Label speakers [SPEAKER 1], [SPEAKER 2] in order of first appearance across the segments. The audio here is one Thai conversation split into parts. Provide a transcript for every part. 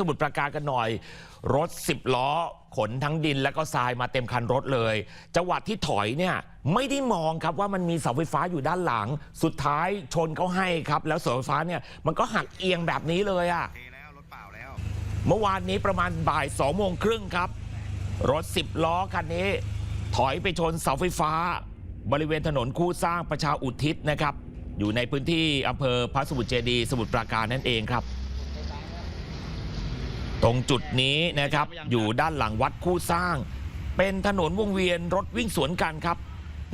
[SPEAKER 1] สมุทรปราการกันหน่อย รถ 10 ล้อ ขนทั้งดินและก็ทรายมาเต็มคันรถเลยจังหวะที่ถอยเนี่ยไม่ได้มองครับว่ามันมีเสาไฟฟ้าอยู่ด้านหลัง สุดท้ายชนเขาให้ครับ แล้วเสาไฟฟ้าเนี่ยมันก็หักเอียงแบบนี้เลยอะ่ะ
[SPEAKER 2] เทแล้วรถเปล่าแล้ว
[SPEAKER 1] เมื่อวานนี้ประมาณบ่าย2โมงครึ่งครับ รถ 10 ล้อคันนี้ ถอยไปชนเสาไฟฟ้า บริเวณถนนคู่สร้างประชาอุทิศนะครับ อยู่ในพื้นที่อำเภอพระสมุทรเจดีย์สมุทรปราการนั่นเองครับ ตรงจุดนี้นะครับ อยู่ด้านหลังวัดคู่สร้าง เป็นถนนวงเวียนรถวิ่งสวนกันครับ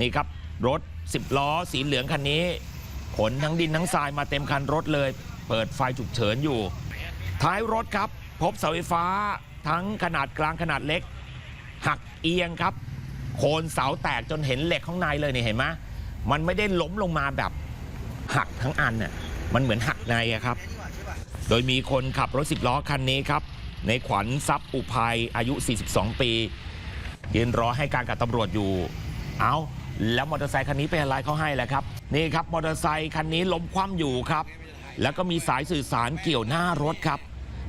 [SPEAKER 1] นี่ครับ รถ 10 ล้อสีเหลืองคันนี้ ขนทั้งดินทั้งทรายมาเต็มคันรถเลย เปิดไฟฉุกเฉินอยู่ ท้ายรถครับ พบเสาไฟฟ้าทั้งขนาดกลางขนาดเล็ก หักเอียงครับ โคนเสาแตกจนเห็นเหล็กข้างในเลยนี่เห็นไหมมันไม่ได้ล้มลงมาแบบหักทั้งอันน่ะมันเหมือนหักในครับ โดยมีคนขับรถสิบล้อคันนี้ครับ ในขวัญทรัพย์อุภัยอายุ 42 ปียืนรอให้การกับตำรวจอยู่ เอาแล้วมอเตอร์ไซคันนี้เป็นอะไรเขาให้แหละครับ นี่ครับมอเตอร์ไซคันนี้ล้มคว่ำอยู่ครับ แล้วก็มีสายสื่อสารเกี่ยวหน้ารถครับ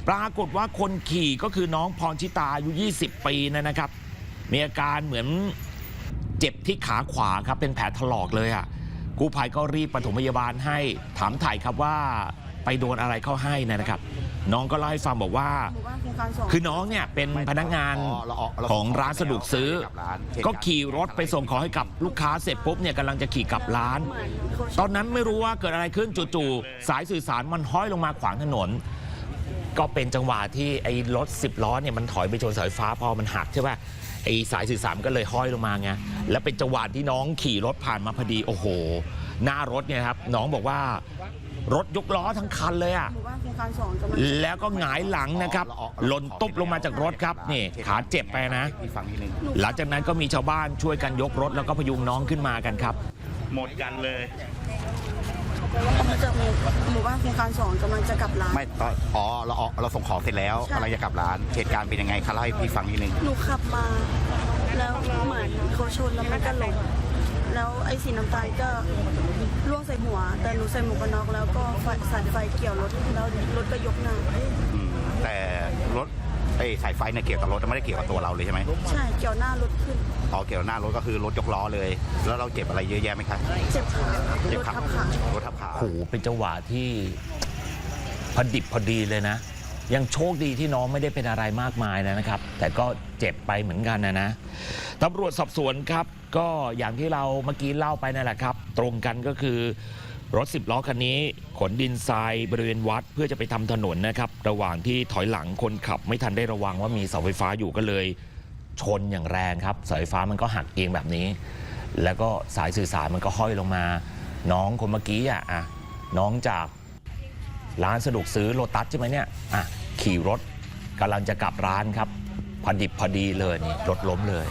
[SPEAKER 1] ปรากฏว่าคนขี่ก็คือน้องพรชิตาอายุ 20 ปีนะนะครับ มีอาการเหมือนเจ็บที่ขาขวาครับเป็นแผลถลอกเลยอะกู้ภัยก็รีบปฐมพยาบาลให้ถามถ่ายครับว่าไปโดนอะไรเข้าให้นะครับ น้องก็เล่าให้ฟังบอกว่า
[SPEAKER 3] หมู่บ้านโครงการสอง
[SPEAKER 1] คือน้องเนี่ยเป็นพนักงาน
[SPEAKER 2] อ๋อเราออกเรา
[SPEAKER 1] ของร้านสะดวกซื้อ
[SPEAKER 2] กับร้าน
[SPEAKER 1] ก็ขี่รถไปส่งของให้กับลูกค้าเสร็จปุ๊บเนี่ยกำลังจะขี่กลับร้าน
[SPEAKER 3] เหมือนเขาช
[SPEAKER 1] ต
[SPEAKER 3] อ
[SPEAKER 1] อบนนั้นไม่รู้ว่าเกิดอะไรขึ้นจู่ๆสายสื่อสารมันห้อยลงมาขวางถนน ก็เป็นจังหวะที่ไอ้รถ10ล้อเนี่ยมันถอยไปชนเสาไฟฟ้าพอมันหักใช่ป่ะไอ้สายสื่อสารมันก็เลยห้อยลงมาไงแล้วเป็นจังหวะที่น้องขี่รถผ่านมาพอดีโอ้โห หน้ารถเนี่ยครับน้องบอกว่ารถยกล้อทั้งคันเลยอะ
[SPEAKER 3] หมู่บ้านโครงการสองกำลัง
[SPEAKER 1] แล้วก็หงายหลังนะครับหล่นตุ๊บลงมาจากรถครับนี่ขาเจ็บไปนะ
[SPEAKER 2] พี่ฟังนิดนึง
[SPEAKER 1] หลังจากนั้นก็มีชาวบ้านช่วยกันยกรถแล้วก็พยุงน้องขึ้นมากันครับ
[SPEAKER 2] หมดกันเลย
[SPEAKER 3] มาจากหมู่หมู่บ้านโครงการสองกำลังจะกลับร้าน
[SPEAKER 2] ไม่ตอนอ๋อเราออกเราส่งของเสร็จแล้ว
[SPEAKER 3] ใช่
[SPEAKER 2] กำลังจะกลับร้าน เหตุการณ์เป็นยังไงคะเล่าให้พี่ฟังนิดนึง
[SPEAKER 3] หนูขับมา แล้วเหมือนเขาชนแล้วมันก็ล้มแล้วไอ้สีน้ำตาลก็ล่วงใส่ หัว แต่หนูใส่หมวกกันน็อกแล้วก็ไฟสายไฟเกี่ยวรถแล้วรถก็ยกหน้า
[SPEAKER 2] อืมแต่รถไอ้สายไฟเนี่ยเกี่ยวกับรถไม่ได้เกี่ยวกับตัวเราเลยใช่ไหม
[SPEAKER 3] ใช่เกี่ยวหน้ารถขึ้น
[SPEAKER 2] อ๋อเกี่ยวหน้ารถก็คือรถยกล้อเลย แล้วเราเจ็บอะไรเยอะแยะไหมครับ
[SPEAKER 3] เจ็บขา
[SPEAKER 2] เจ็
[SPEAKER 3] ร
[SPEAKER 2] บ
[SPEAKER 3] ถ
[SPEAKER 2] ขา
[SPEAKER 3] ทับขา
[SPEAKER 2] รถทับขา
[SPEAKER 1] โอ้โหเป็นจังหวะที่พอดิบพอดีเลยนะ ยังโชคดีที่น้องไม่ได้เป็นอะไรมากมายนะครับ แต่ก็เจ็บไปเหมือนกันนะนะตำรวจสอบสวนครับ ก็อย่างที่เราเมื่อกี้เล่าไปนั่นแหละครับ ตรงกันก็คือ รถสิบล้อคันนี้ ขนดินทรายบริเวณวัดเพื่อจะไปทำถนนนะครับ ระหว่างที่ถอยหลังคนขับ ไม่ทันได้ระวังว่ามีเสาไฟฟ้าอยู่ก็เลย ชนอย่างแรงครับเสาไฟฟ้ามันก็หักเอียงแบบนี้ แล้วก็สายสื่อสารมันก็ห้อยลงมา น้องคนเมื่อกี้อะน้องจากร้านสะดวกซื้อโลตัสใช่ไหมเนี่ยอะ ขี่รถกำลังจะกลับร้านครับพอดิบพอดีเลยนี่รถล้มเลย